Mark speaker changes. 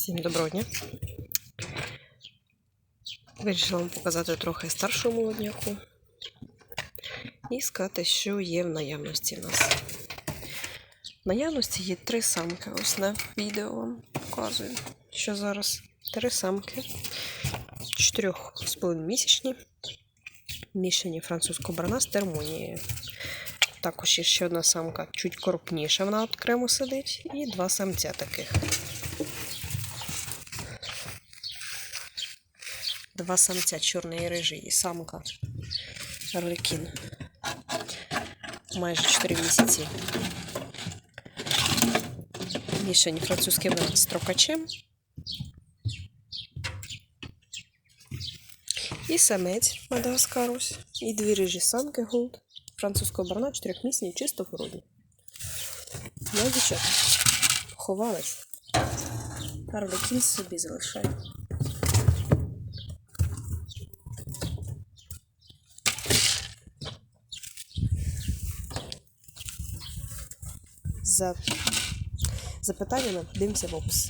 Speaker 1: Всім доброго дня. Вирішила вам показати трохи старшу молодняку і сказати, що є в наявності в нас. В наявності є три самки. Ось на відео вам показую, що зараз три самки. Чотирьох з половиною місячні. Мішані французького брана з термонією. Також є ще одна самка, чуть крупніша, вона окремо сидить, і два самця таких. Два самця, чорний і рижий, і самка Арлекін. Майже 4 місяці. Мішані французький брат з трокачем. І самець Мадагаскарус. І дві рижі самки Голд. Французького барна, чотирьохмісні, чисто вроді. Ну, дівчата, ховались. Арлекін собі залишає. За запитаннями дивимося в опис.